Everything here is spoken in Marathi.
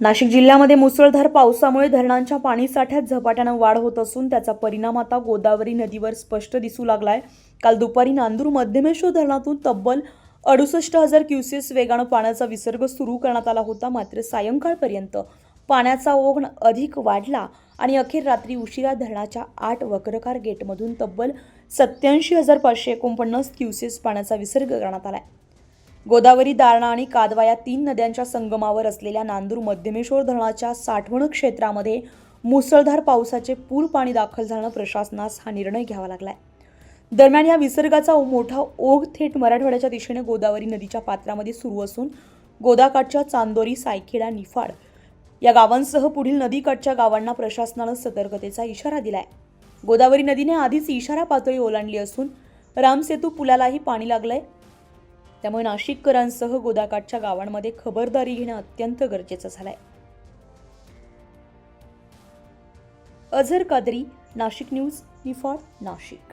नाशिक जिल्ह्यामध्ये मुसळधार पावसामुळे धरणांच्या पाणीसाठ्यात झपाट्यानं वाढ होत असून त्याचा परिणाम आता गोदावरी नदीवर स्पष्ट दिसू लागलाय. काल दुपारी नांदूर मध्यमेश्वर धरणातून तब्बल अडुसष्ट हजार क्युसेस वेगानं पाण्याचा विसर्ग सुरू करण्यात आला होता. मात्र सायंकाळपर्यंत पाण्याचा ओघ अधिक वाढला आणि अखेर रात्री उशिरा धरणाच्या आठ वक्रकार गेटमधून तब्बल सत्याऐंशी हजार पाचशे एकोणपन्नास क्युसेस पाण्याचा विसर्ग करण्यात आला आहे गोदावरी दारणा आणि कादवा या तीन नद्यांच्या संगमावर असलेल्या नांदूर मध्यमेश्वर धरणाच्या साठवण क्षेत्रामध्ये मुसळधार पावसाचे पूर पाणी दाखल झाल्यानं प्रशासनास हा निर्णय घ्यावा लागलाय. दरम्यान या विसर्गाचा मोठा ओघ थेट मराठवाड्याच्या दिशेने गोदावरी नदीच्या पात्रामध्ये सुरू असून गोदाकाठच्या चांदोरी सायखेडा निफाड या गावांसह पुढील नदीकाठच्या गावांना प्रशासनानं सतर्कतेचा इशारा दिलाय. गोदावरी नदीने आधीच इशारा पातळी ओलांडली असून रामसेतू पुलालाही पाणी लागलंय. त्यामुळे नाशिककरांसह गोदाकाठच्या गावांमध्ये खबरदारी घेणं अत्यंत गरजेचं झालंय. अझर कादरी नाशिक न्यूज निफाड नाशिक.